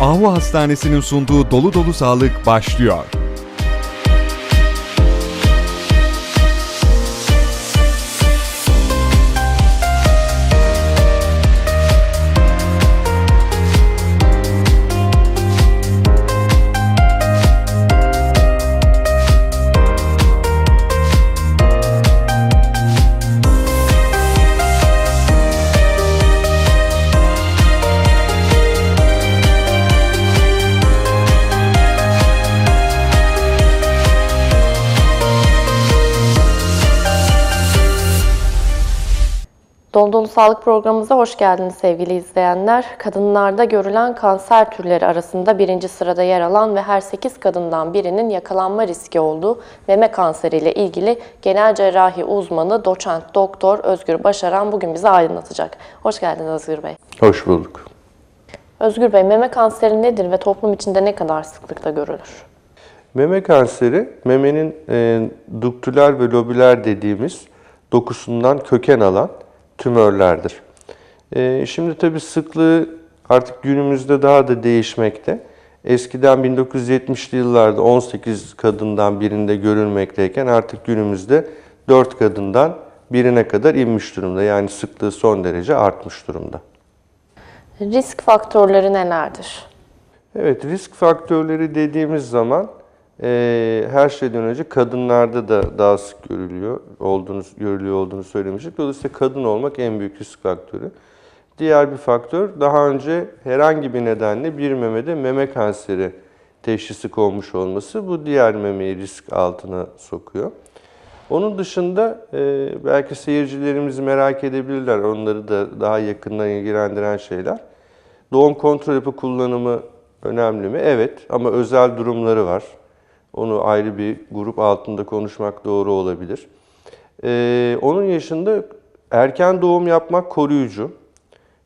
Ahu Hastanesi'nin sunduğu Dolu Dolu Sağlık başlıyor. Dolu Dolu Sağlık programımıza hoş geldiniz sevgili izleyenler. Kadınlarda görülen kanser türleri arasında birinci sırada yer alan ve her 8 kadından birinin yakalanma riski olduğu meme kanseriyle ilgili genel cerrahi uzmanı doçent doktor Özgür Başaran bugün bize aydınlatacak. Hoş geldiniz Özgür Bey. Hoş bulduk. Özgür Bey, meme kanseri nedir ve toplum içinde ne kadar sıklıkla görülür? Meme kanseri, memenin e, duktüler ve lobüler dediğimiz dokusundan köken alan tümörlerdir. E, şimdi tabii sıklığı artık günümüzde daha da değişmekte. Eskiden 1970'li yıllarda 18 kadından birinde görülmekteyken artık günümüzde 4 kadından birine kadar inmiş durumda. Yani sıklığı son derece artmış durumda. Risk faktörleri nelerdir? Evet, risk faktörleri dediğimiz zaman e, her şeyden önce kadınlarda da daha sık görülüyor olduğunu görülüyor olduğunu söylemiştik. Dolayısıyla kadın olmak en büyük risk faktörü. Diğer bir faktör daha önce herhangi bir nedenle bir memede meme kanseri teşhisi konmuş olması bu diğer memeyi risk altına sokuyor. Onun dışında e, belki seyircilerimiz merak edebilirler onları da daha yakından ilgilendiren şeyler. Doğum kontrol yapı kullanımı önemli mi? Evet ama özel durumları var. Onu ayrı bir grup altında konuşmak doğru olabilir. Ee, onun yaşında erken doğum yapmak koruyucu.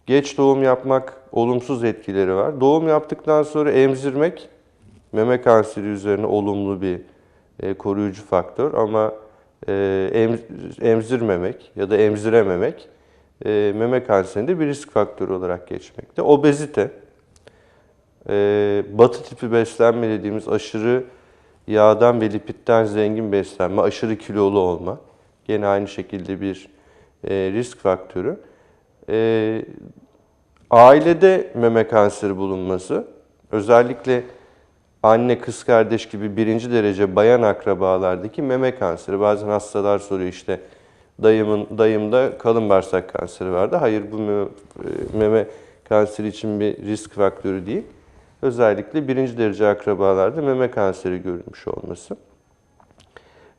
Geç doğum yapmak olumsuz etkileri var. Doğum yaptıktan sonra emzirmek meme kanseri üzerine olumlu bir e, koruyucu faktör ama e, em- emzirmemek ya da emzirememek e, meme kanserinde bir risk faktörü olarak geçmekte. Obezite, e, batı tipi beslenme dediğimiz aşırı yağdan ve lipitten zengin beslenme, aşırı kilolu olma gene aynı şekilde bir e, risk faktörü. E, ailede meme kanseri bulunması, özellikle anne, kız kardeş gibi birinci derece bayan akrabalardaki meme kanseri. Bazen hastalar soruyor işte dayımın dayımda kalın bağırsak kanseri vardı. Hayır bu meme, e, meme kanseri için bir risk faktörü değil. Özellikle birinci derece akrabalarda meme kanseri görülmüş olması.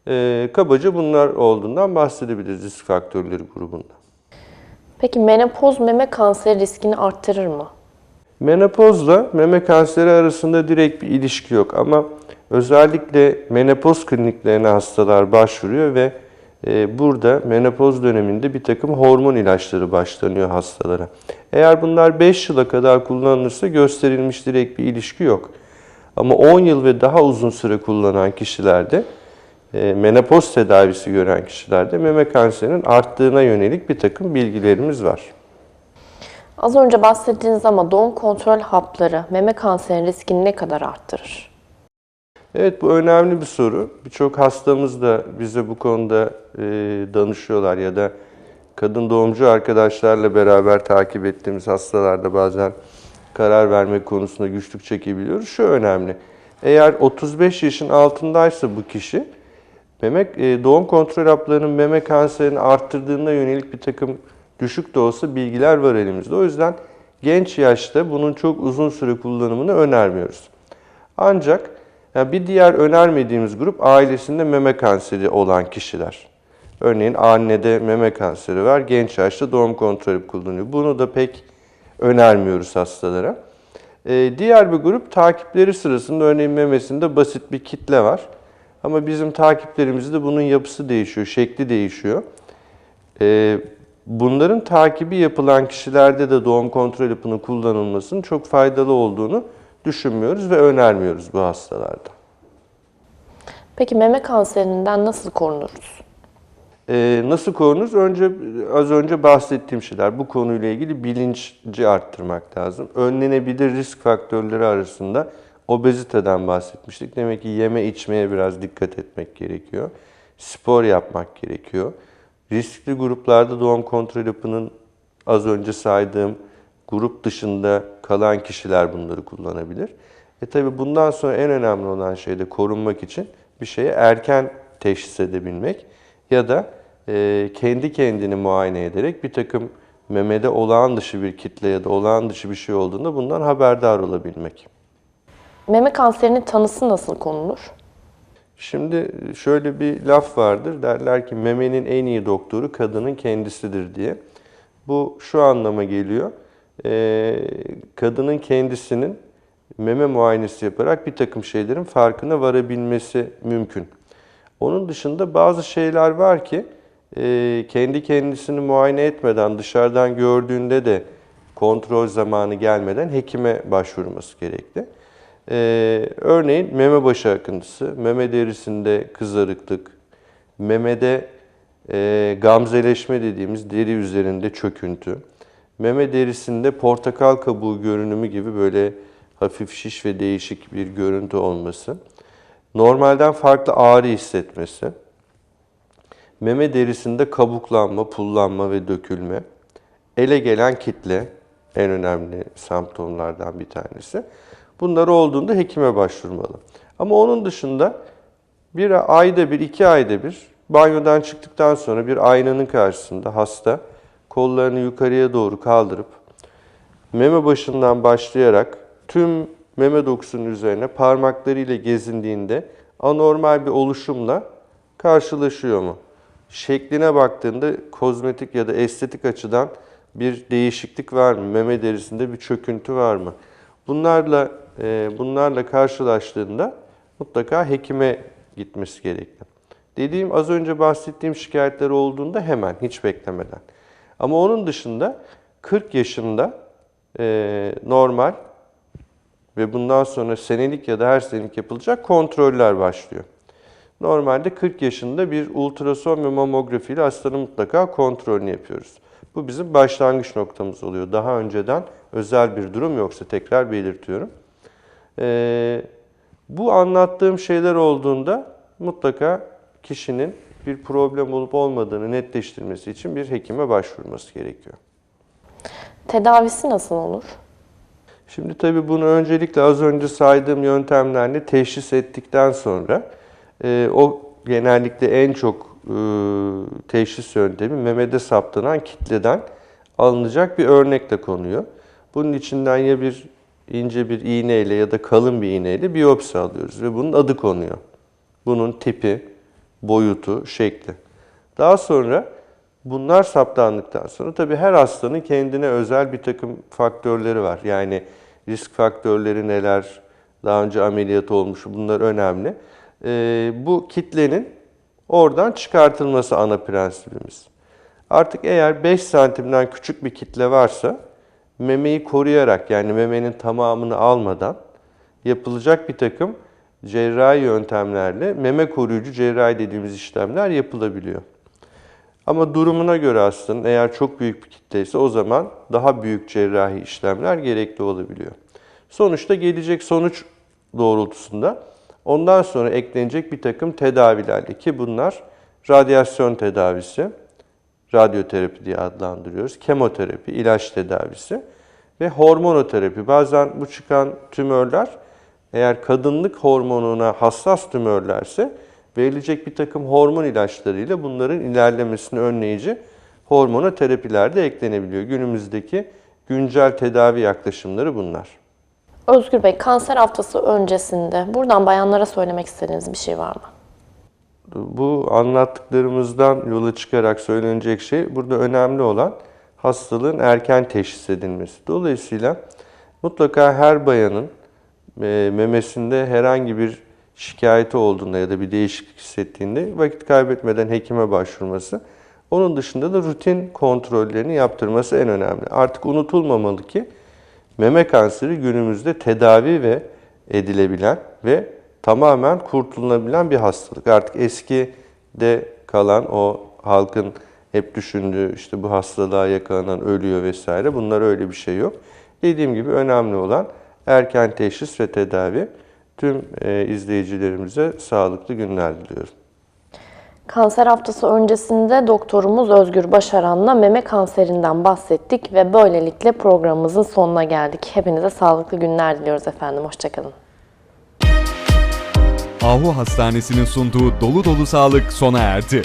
Ee, kabaca bunlar olduğundan bahsedebiliriz risk faktörleri grubunda. Peki menopoz meme kanseri riskini arttırır mı? Menopozla meme kanseri arasında direkt bir ilişki yok ama özellikle menopoz kliniklerine hastalar başvuruyor ve burada menopoz döneminde bir takım hormon ilaçları başlanıyor hastalara. Eğer bunlar 5 yıla kadar kullanılırsa gösterilmiş direkt bir ilişki yok. Ama 10 yıl ve daha uzun süre kullanan kişilerde e, menopoz tedavisi gören kişilerde meme kanserinin arttığına yönelik bir takım bilgilerimiz var. Az önce bahsettiğiniz ama doğum kontrol hapları meme kanserinin riskini ne kadar arttırır? Evet bu önemli bir soru. Birçok hastamız da bize bu konuda e, danışıyorlar ya da kadın doğumcu arkadaşlarla beraber takip ettiğimiz hastalarda bazen karar vermek konusunda güçlük çekebiliyoruz. Şu önemli. Eğer 35 yaşın altındaysa bu kişi meme e, doğum kontrol haplarının meme kanserini arttırdığına yönelik bir takım düşük de olsa bilgiler var elimizde. O yüzden genç yaşta bunun çok uzun süre kullanımını önermiyoruz. Ancak yani bir diğer önermediğimiz grup ailesinde meme kanseri olan kişiler. Örneğin annede meme kanseri var, genç yaşta doğum kontrolü kullanıyor. Bunu da pek önermiyoruz hastalara. Ee, diğer bir grup takipleri sırasında örneğin memesinde basit bir kitle var. Ama bizim takiplerimizde bunun yapısı değişiyor, şekli değişiyor. Ee, bunların takibi yapılan kişilerde de doğum kontrol hapının kullanılmasının çok faydalı olduğunu düşünmüyoruz ve önermiyoruz bu hastalarda. Peki meme kanserinden nasıl korunuruz? Ee, nasıl korunuz? Önce az önce bahsettiğim şeyler. Bu konuyla ilgili bilinci arttırmak lazım. Önlenebilir risk faktörleri arasında obeziteden bahsetmiştik. Demek ki yeme içmeye biraz dikkat etmek gerekiyor. Spor yapmak gerekiyor. Riskli gruplarda doğum kontrol hapının az önce saydığım grup dışında kalan kişiler bunları kullanabilir. E tabi bundan sonra en önemli olan şey de korunmak için bir şeye erken teşhis edebilmek ya da e, kendi kendini muayene ederek bir takım memede olağan dışı bir kitle ya da olağan dışı bir şey olduğunda bundan haberdar olabilmek. Meme kanserinin tanısı nasıl konulur? Şimdi şöyle bir laf vardır. Derler ki memenin en iyi doktoru kadının kendisidir diye. Bu şu anlama geliyor. Ee, kadının kendisinin meme muayenesi yaparak bir takım şeylerin farkına varabilmesi mümkün. Onun dışında bazı şeyler var ki e, kendi kendisini muayene etmeden dışarıdan gördüğünde de kontrol zamanı gelmeden hekime başvurması gerekli. Ee, örneğin meme başı akıntısı, meme derisinde kızarıklık, memede e, gamzeleşme dediğimiz deri üzerinde çöküntü, meme derisinde portakal kabuğu görünümü gibi böyle hafif şiş ve değişik bir görüntü olması, normalden farklı ağrı hissetmesi, meme derisinde kabuklanma, pullanma ve dökülme, ele gelen kitle en önemli semptomlardan bir tanesi. Bunlar olduğunda hekime başvurmalı. Ama onun dışında bir ayda bir, iki ayda bir banyodan çıktıktan sonra bir aynanın karşısında hasta kollarını yukarıya doğru kaldırıp meme başından başlayarak tüm meme dokusunun üzerine parmaklarıyla gezindiğinde anormal bir oluşumla karşılaşıyor mu? Şekline baktığında kozmetik ya da estetik açıdan bir değişiklik var mı? Meme derisinde bir çöküntü var mı? Bunlarla e, bunlarla karşılaştığında mutlaka hekime gitmesi gerekli. Dediğim az önce bahsettiğim şikayetler olduğunda hemen hiç beklemeden. Ama onun dışında 40 yaşında e, normal ve bundan sonra senelik ya da her senelik yapılacak kontroller başlıyor. Normalde 40 yaşında bir ultrason ve mamografi ile hastanın mutlaka kontrolünü yapıyoruz. Bu bizim başlangıç noktamız oluyor. Daha önceden özel bir durum yoksa tekrar belirtiyorum. Ee, bu anlattığım şeyler olduğunda mutlaka kişinin bir problem olup olmadığını netleştirmesi için bir hekime başvurması gerekiyor. Tedavisi nasıl olur? Şimdi tabii bunu öncelikle az önce saydığım yöntemlerle teşhis ettikten sonra e, o genellikle en çok e, teşhis yöntemi memede saptanan kitleden alınacak bir örnekle konuyor. Bunun içinden ya bir ince bir iğneyle ya da kalın bir iğneyle biyopsi alıyoruz ve bunun adı konuyor. Bunun tipi, boyutu, şekli. Daha sonra bunlar saptandıktan sonra tabii her hastanın kendine özel bir takım faktörleri var. Yani risk faktörleri neler, daha önce ameliyat olmuş bunlar önemli. Ee, bu kitlenin oradan çıkartılması ana prensibimiz. Artık eğer 5 santimden küçük bir kitle varsa memeyi koruyarak yani memenin tamamını almadan yapılacak bir takım cerrahi yöntemlerle meme koruyucu cerrahi dediğimiz işlemler yapılabiliyor. Ama durumuna göre hastanın eğer çok büyük bir kitleyse o zaman daha büyük cerrahi işlemler gerekli olabiliyor. Sonuçta gelecek sonuç doğrultusunda ondan sonra eklenecek bir takım tedavilerle ki bunlar radyasyon tedavisi, radyoterapi diye adlandırıyoruz, kemoterapi, ilaç tedavisi ve hormonoterapi. Bazen bu çıkan tümörler eğer kadınlık hormonuna hassas tümörlerse verilecek bir takım hormon ilaçlarıyla bunların ilerlemesini önleyici hormonoterapiler de eklenebiliyor. Günümüzdeki güncel tedavi yaklaşımları bunlar. Özgür Bey, kanser haftası öncesinde buradan bayanlara söylemek istediğiniz bir şey var mı? Bu anlattıklarımızdan yola çıkarak söylenecek şey burada önemli olan hastalığın erken teşhis edilmesi. Dolayısıyla mutlaka her bayanın memesinde herhangi bir şikayeti olduğunda ya da bir değişiklik hissettiğinde vakit kaybetmeden hekime başvurması. Onun dışında da rutin kontrollerini yaptırması en önemli. Artık unutulmamalı ki meme kanseri günümüzde tedavi ve edilebilen ve tamamen kurtulunabilen bir hastalık. Artık eski de kalan o halkın hep düşündüğü işte bu hastalığa yakalanan ölüyor vesaire. Bunlar öyle bir şey yok. Dediğim gibi önemli olan erken teşhis ve tedavi. Tüm e, izleyicilerimize sağlıklı günler diliyorum. Kanser haftası öncesinde doktorumuz Özgür Başaran'la meme kanserinden bahsettik ve böylelikle programımızın sonuna geldik. Hepinize sağlıklı günler diliyoruz efendim. Hoşçakalın. Ahu Hastanesi'nin sunduğu Dolu Dolu Sağlık sona erdi.